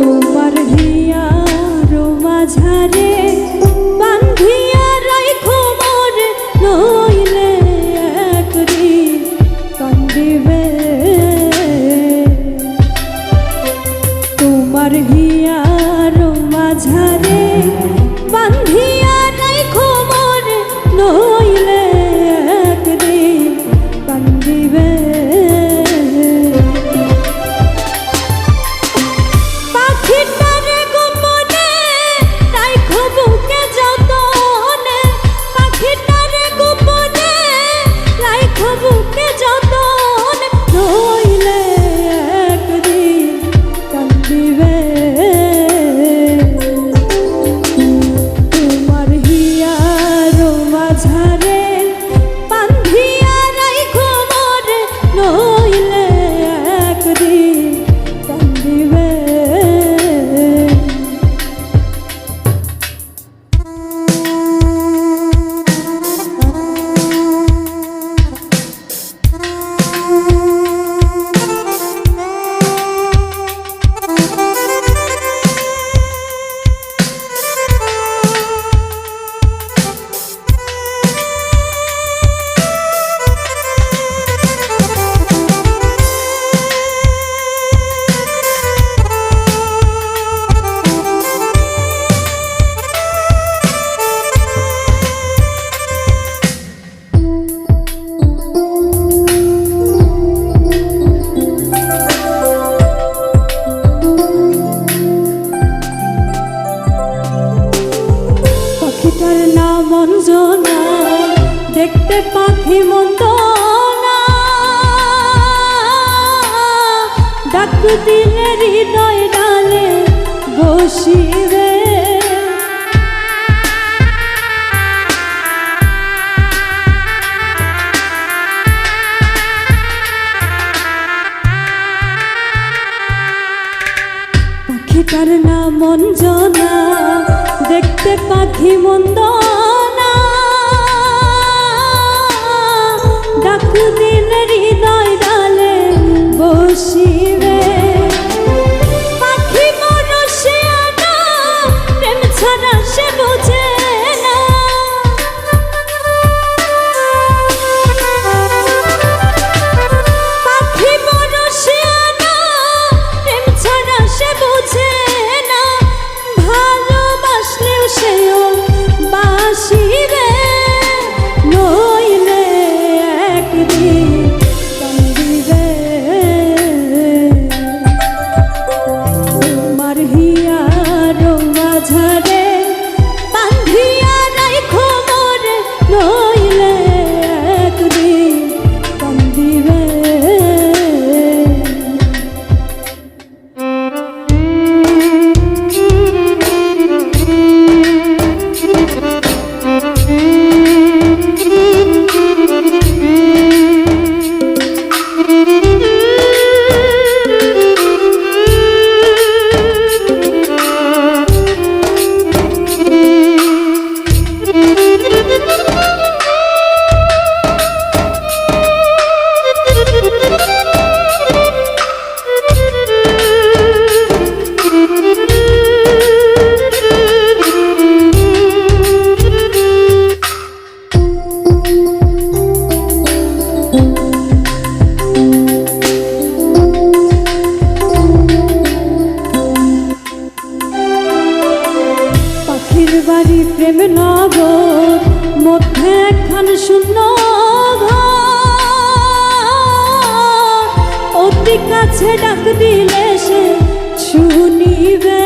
তোমার হিয়ারো মাঝারে পাখি মন্দ অতি কাছে ডাক দিলে সে শুনিবে।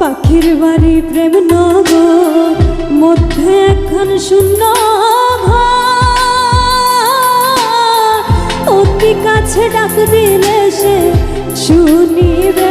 পাখির বাড়ি প্রেম মধ্যে একখান শূন্য অতি কাছে ডাক দিলে সে শুনিবে।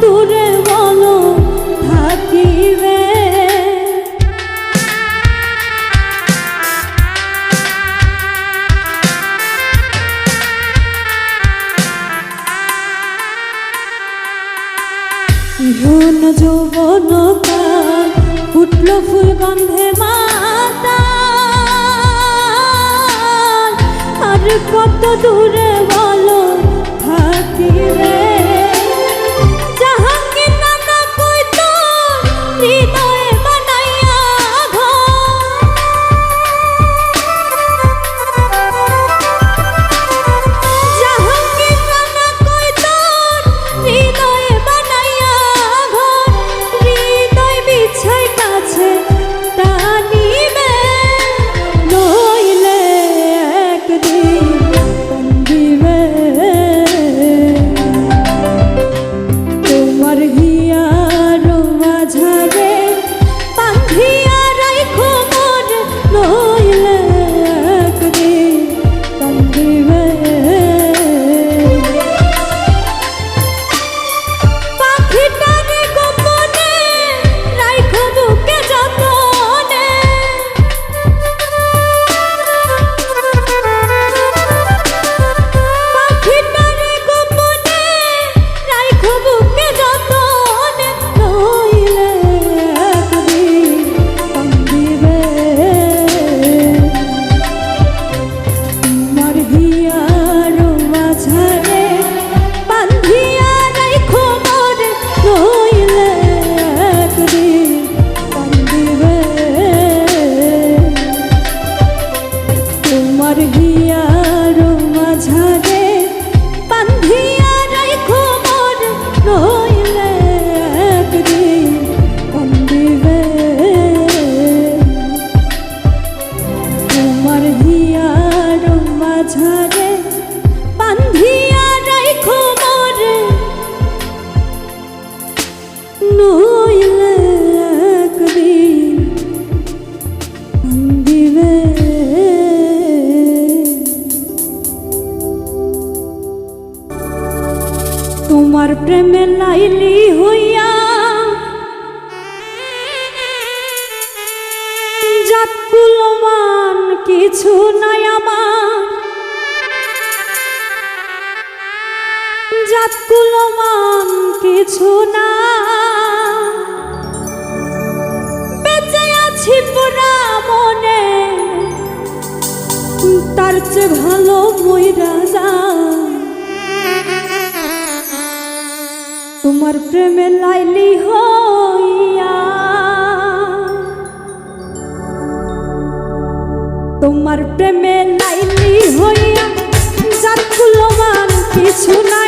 দূরে বলো থাকিবে। যৌন যৌবনতা উঠল ফুল গন্ধে মাতা। আর কত দূরে বলো থাকিবে। কিছু নাই আমার। জাতকুলো মান কিছু না বেঁচে আছি পুরা মনে। তার চেয়ে ভালো মই রাজা। তোমার প্রেমে লাইলি হয়। তোমার প্রেমে লাইলি হইয়া যার কুলমান কিছু নাই।